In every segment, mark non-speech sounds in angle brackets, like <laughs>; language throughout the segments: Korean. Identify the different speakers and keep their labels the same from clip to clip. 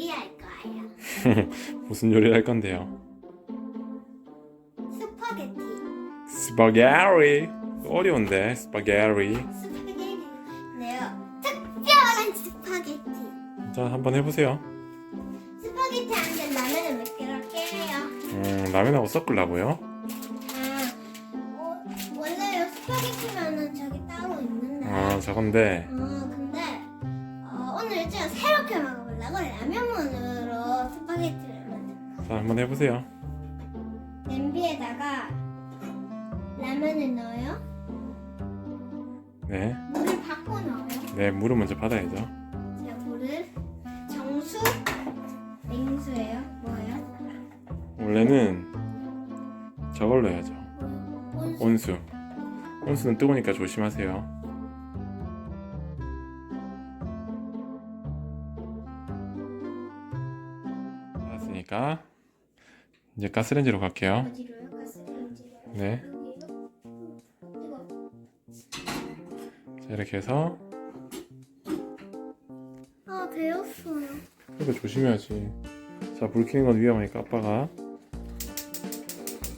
Speaker 1: 요리할 거예요. <laughs>
Speaker 2: 무슨 요리를 할 건데요?
Speaker 1: 스파게티.
Speaker 2: 스파게티 어려운데.
Speaker 1: 특별한 스파게티.
Speaker 2: 자 한번 해보세요
Speaker 1: 스파게티 안에 라면을 몇 개를 할게요.
Speaker 2: 음 라면하고 섞으려고요
Speaker 1: 아, 어, 원래요 스파게티면은 저기 따로 있는데.
Speaker 2: 아 저건데
Speaker 1: 어, 근데 어, 오늘 좀 새롭게 먹어 보려고 라면문으로 스파게티를 만들
Speaker 2: 자 한번 해보세요
Speaker 1: 냄비에다가 라면을 넣어요.
Speaker 2: 네,
Speaker 1: 물을 받고 넣어요.
Speaker 2: 네 물을 먼저 받아야죠
Speaker 1: 제가 물을 정수, 냉수예요. 뭐예요?
Speaker 2: 원래는 저걸로 해야죠
Speaker 1: 온수.
Speaker 2: 온수 온수는 뜨거우니까 조심하세요 알았으니까 이제 가스레인지로 갈게요
Speaker 1: 어디로요? 가스레인지로요?
Speaker 2: 네
Speaker 1: 여기요?
Speaker 2: 자, 이렇게 해서
Speaker 1: 아 배웠어요.
Speaker 2: 이거 조심해야지 자 불 켜는 건 위험하니까 아빠가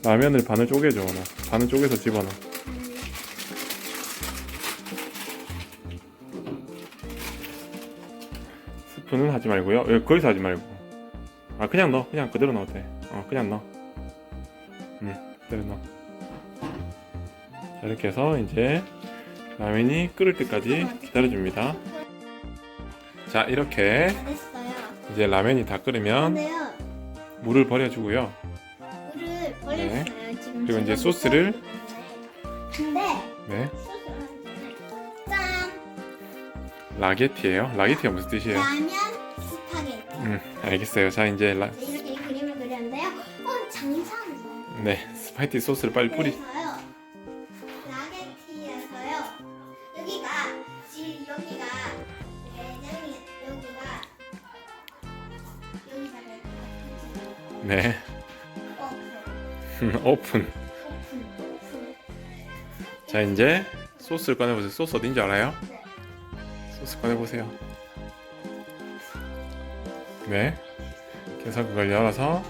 Speaker 2: 라면을 반을 쪼개줘 나 반을 쪼개서 집어넣어 스프는 하지 말고요 여기 거기서 하지 말고 아 그냥 넣어 그냥 그대로 넣어도 돼어 그냥 넣어 음 그대로 넣어 자 이렇게 해서 이제 라면이 끓을 때까지 기다려줍니다 자 이렇게. 이제 라면이 다 끓으면
Speaker 1: 근데요
Speaker 2: 물을 버려주고요
Speaker 1: 물을 버렸어요 지금.
Speaker 2: 그리고 이제
Speaker 1: 제가
Speaker 2: 소스를?
Speaker 1: 못 버렸는데. 근데
Speaker 2: 네
Speaker 1: 소스를 짠
Speaker 2: 라게티예요 라게티가 무슨 뜻이에요?
Speaker 1: 라면.
Speaker 2: 음 알겠어요. 자 이제 라,
Speaker 1: 이렇게 그림을 그렸는데요. 어 장사는
Speaker 2: 네 스파이티 소스를 빨리 뿌리
Speaker 1: 그래서요 라게티에서요. 여기가 지 여기가 매장이 여기가 여기가 매장
Speaker 2: 네.
Speaker 1: 어
Speaker 2: 오픈.
Speaker 1: 오픈. 오픈.
Speaker 2: 자 이제 소스를 꺼내보세요. 소스 어딘지 알아요?
Speaker 1: 네.
Speaker 2: 소스 꺼내보세요 네. 그래서 그걸 열어서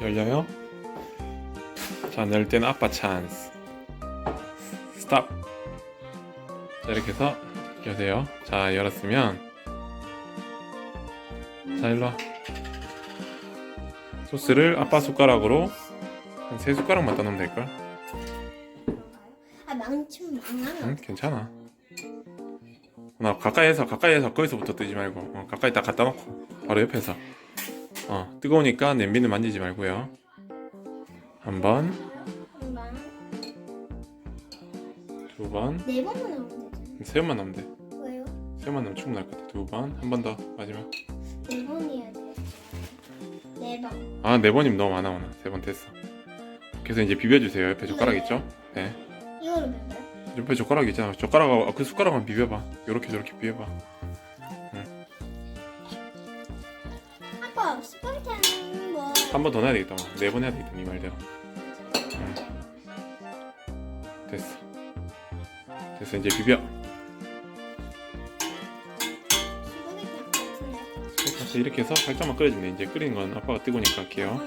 Speaker 2: 열려요? 자 넣을 때는 아빠 찬스. 스탑. 자 이렇게 해서 여세요. 자 열었으면. 자 일로 와. 소스를 아빠 숟가락으로 한 세 숟가락만 떠넣으면 될걸?
Speaker 1: 아 망치면 망하면
Speaker 2: 응 괜찮아. 나 가까이에서 가까이에서 거기서부터 뜨지 말고 어, 가까이 딱 갖다 놓고 바로 옆에서. 어 뜨거우니까 냄비는 만지지 말고요. 한번. 두 번.
Speaker 1: 네 번만 하면 되잖아요.
Speaker 2: 세 번만 넣으면 돼.
Speaker 1: 왜요?
Speaker 2: 세 번만 넣으면 충분할 것 같아. 두 번. 한 번 더 마지막.
Speaker 1: 네 번이어야 돼. 네 번.
Speaker 2: 아 네 번이면 너무 많아 많아 세번 됐어. 그래서 이제 비벼주세요 옆에 젓가락 있죠? 네
Speaker 1: 이거를 몇번
Speaker 2: 옆에 젓가락 있잖아. 젓가락 그 숟가락만 비벼봐. 요렇게 저렇게 비벼봐.
Speaker 1: 아빠 스파게티 하는 거.
Speaker 2: 한 번 더 넣어야 되겠다. 네 번 해야 되겠다. 네 말대로. 응. 됐어. 됐어 이제 비벼.
Speaker 1: 스파게티 같은데.
Speaker 2: 그래서 이렇게 해서 살짝만 끓여주면 돼. 이제 끓이는 건 아빠가 뜨거우니까 할게요.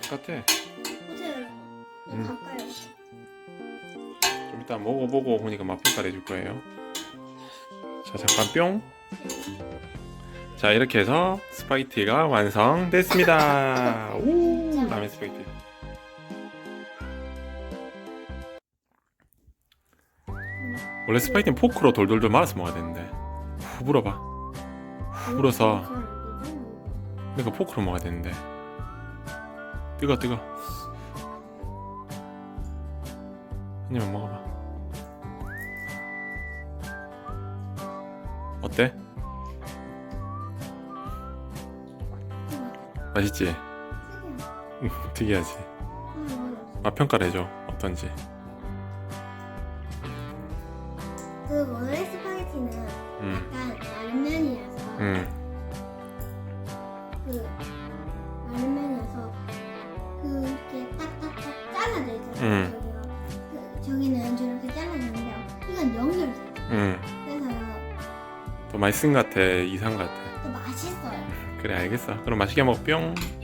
Speaker 1: 같은데.
Speaker 2: 같아 같아.
Speaker 1: 호텔.
Speaker 2: 음.
Speaker 1: 가까이.
Speaker 2: 좀 이따 먹어보고 보니까 맛 평가를 해줄 거예요. 자 잠깐 뿅. 자 이렇게 해서 스파게티가 완성됐습니다. <laughs> 오 라면 스파게티. 원래 스파게티는 포크로 돌돌돌 말아서 먹어야 되는데 후 불어봐 후 불어서 그러니까 포크로 먹어야 되는데 뜨거 뜨거 한 입만 먹어봐 어때? 맛있지? 음, <laughs> 특이하지? 맛 평가를 해줘 어떤지
Speaker 1: 그 원래 스파게티는
Speaker 2: 음,
Speaker 1: 약간 라면이라서
Speaker 2: 음.
Speaker 1: 그
Speaker 2: 더 맛있은 것 같아. 이상 같아.
Speaker 1: 또 맛있어요.
Speaker 2: 그래 알겠어. 그럼 맛있게 먹어 뿅.
Speaker 1: 뿅.